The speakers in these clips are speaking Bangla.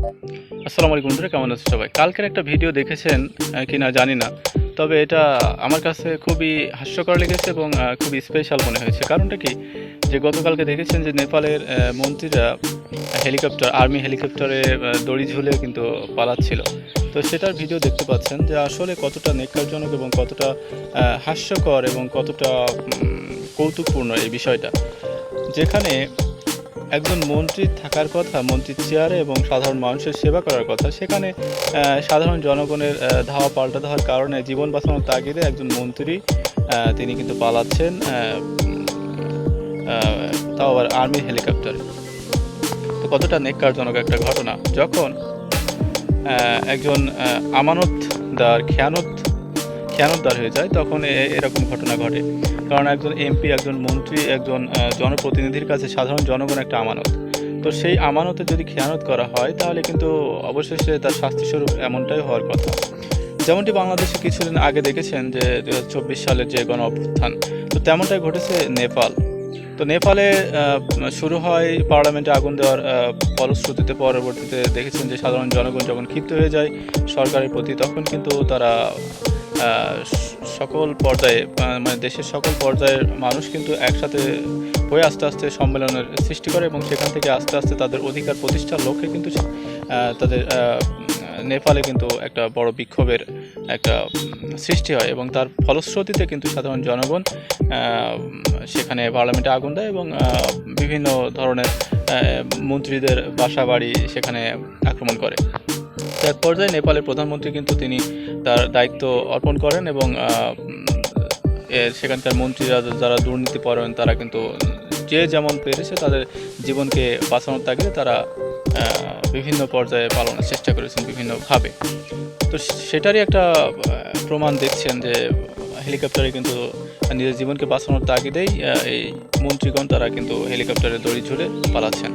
আসসালামু আলাইকুম বন্ধুরা কেমন আছেন সবাই? কালকের একটা ভিডিও দেখেছেন আহ, কিনা জানি না তবে এটা আমার কাছে খুবই হাস্যকর লেগেছে এবং খুবই স্পেশাল মনে হয়েছে। কারণটা কি? যে গতকালকে দেখেছেন যে নেপালের মন্ত্রীরা হেলিকপ্টার আর্মি হেলিকপ্টারে দড়ি ঝুলে কিন্তু পালাচ্ছিল। তো সেটার ভিডিও দেখতে পাচ্ছেন যে আসলে কতটা নেককারজনক এবং কতটা হাস্যকর এবং কতটা কৌতুকপূর্ণ এই বিষয়টা। যেখানে একজন মন্ত্রী থাকার কথা, মন্ত্রীর চেয়ারে এবং সাধারণ মানুষের সেবা করার কথা, সেখানে সাধারণ জনগণের ধাওয়া পাল্টা দেওয়ার কারণে জীবন বাঁচানোর তাগিদে একজন মন্ত্রী তিনি কিন্তু পালাচ্ছেন তাও আবার আর্মি হেলিকপ্টারে। তো কতটা নেককারজনক একটা ঘটনা। যখন একজন আমানতদার খেয়ানত খেয়ানতদার হয়ে যায়, তখন এরকম ঘটনা ঘটে। কারণ একজন এমপি, একজন মন্ত্রী, একজন জনপ্রতিনিধির কাছে সাধারণ জনগণ একটা আমানত। তো সেই আমানতে যদি খেয়ানত করা হয়, তাহলে কিন্তু অবশেষে তার শাস্তিস্বরূপ এমনটাই হওয়ার কথা। যেমনটি বাংলাদেশে কিছুদিন আগে দেখেছেন যে দু চব্বিশ সালের যে গণ অভ্যুত্থান, তো তেমনটাই ঘটেছে নেপাল। তো নেপালে শুরু হয় পার্লামেন্টে আগুন দেওয়ার ফলশ্রুতিতে, পরবর্তীতে দেখেছেন যে সাধারণ জনগণ যখন ক্ষিপ্ত হয়ে যায় সরকারের প্রতি, তখন কিন্তু তারা সকল পর্যায়ে মানে দেশের সকল পর্যায়ের মানুষ কিন্তু একসাথে হয়ে আস্তে আস্তে সম্মেলনের সৃষ্টি করে এবং সেখান থেকে আস্তে আস্তে তাদের অধিকার প্রতিষ্ঠার লক্ষ্যে কিন্তু তাদের নেপালে কিন্তু একটা বড় বিক্ষোভের একটা সৃষ্টি হয় এবং তার ফলশ্রুতিতে কিন্তু সাধারণ জনগণ সেখানে পার্লামেন্টে আগুন দেয় এবং বিভিন্ন ধরনের মন্ত্রীদের বাসা বাড়ি সেখানে আক্রমণ করে। এক পর্যায়ে নেপালের প্রধানমন্ত্রী কিন্তু তিনি তার দায়িত্ব অর্পণ করেন এবং সেখানকার মন্ত্রীরা যারা দুর্নীতি পরায়ণ, তারা কিন্তু যে যেমন পেরেছে তাদের জীবনকে বাঁচানোর তাগিদে তারা বিভিন্ন পর্যায়ে পালনের চেষ্টা করেছেন বিভিন্নভাবে। তো সেটারই একটা প্রমাণ দেখছেন যে হেলিকপ্টারে কিন্তু নিজের জীবনকে বাঁচানোর তাগিদেই এই মন্ত্রীগণ তারা কিন্তু হেলিকপ্টারে দড়ি ঝুলে পালাচ্ছেন।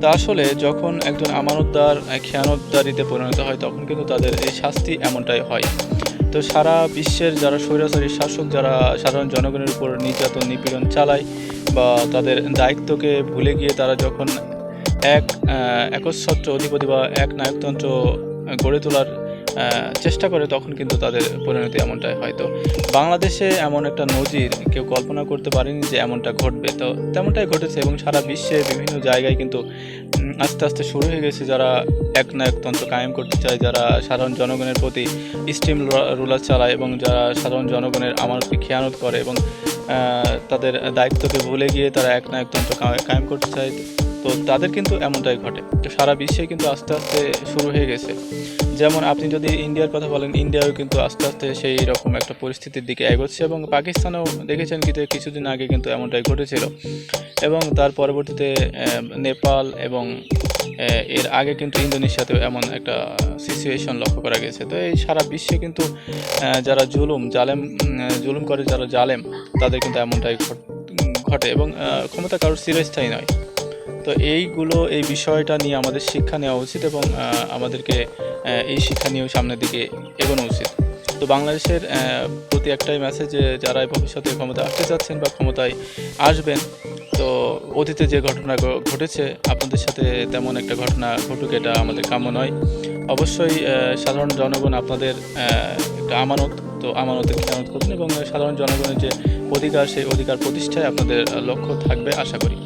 তা আসলে যখন একজন আমানতদার খেয়ানতদারিতে পরিণত হয়, তখন কিন্তু তাদের এই শাস্তি এমনটাই হয়। তো সারা বিশ্বের যারা স্বৈরাচারী শাসক, যারা সাধারণ জনগণের উপর নির্যাতন, নিপীড়ন চালায় বা তাদের দায়িত্বকে ভুলে গিয়ে তারা যখন এক একচ্ছত্র অধিপতি বা এক নায়কতন্ত্র গড়ে তোলার চেষ্টা করে তখন কিন্তু তাদের পরিণতি এমনটাই হয়তো। বাংলাদেশে এমন একটা নজির কেউ কল্পনা করতে পারেনি যে এমনটা ঘটবে। তো তেমনটাই ঘটেছে এবং সারা বিশ্বে বিভিন্ন জায়গায় কিন্তু আস্তে আস্তে শুরু হয়ে গেছে যারা এক না নায়কতন্ত্র কায়েম করতে চায়, যারা সাধারণ জনগণের প্রতি স্টিম রুলার চালায় এবং যারা সাধারণ জনগণের আমানতকে খেয়ানত করে এবং তাদের দায়িত্বকে ভুলে গিয়ে তারা এক নায়কতন্ত্র কায়েম করতে চায়। তো তাদের কিন্তু এমনটাই ঘটে। তো সারা বিশ্বে কিন্তু আস্তে আস্তে শুরু হয়ে গেছে। যেমন আপনি যদি ইন্ডিয়ার কথা বলেন, ইন্ডিয়াও কিন্তু আস্তে আস্তে সেই রকম একটা পরিস্থিতির দিকে এগোচ্ছে এবং পাকিস্তানেও দেখেছেন কিন্তু কিছুদিন আগে কিন্তু এমনটাই ঘটেছিল। এবং তার পরবর্তীতে নেপাল এবং এর আগে কিন্তু ইন্দোনেশিয়াতেও এমন একটা সিচুয়েশন লক্ষ্য করা গেছে। তো এই সারা বিশ্বে কিন্তু যারা জুলুম, জালেম জুলুম করে যারা জালেম, তাদের কিন্তু এমনটাই ঘট- এবং ক্ষমতা কারোর চিরস্থায়ী নয়। তো এইগুলো, এই বিষয়টা নিয়ে আমাদের শিক্ষা নেওয়া উচিত এবং আমাদেরকে এই শিক্ষা নিয়েও সামনের দিকে এগোনো উচিত। তো বাংলাদেশের প্রতি একটাই মেসেজ যে যারা ভবিষ্যতে ক্ষমতা আসতে চাচ্ছেন বা ক্ষমতায় আসবেন, তো অতীতে যে ঘটনা ঘটেছে, আপনাদের সাথে তেমন একটা ঘটনা ঘটুক, এটা আমাদের কাম্য নয়। অবশ্যই সাধারণ জনগণ আপনাদের একটা আমানত, তো আমানতের খেয়ানত করবেন এবং সাধারণ জনগণের যে অধিকার, সেই অধিকার প্রতিষ্ঠায় আপনাদের লক্ষ্য থাকবে, আশা করি।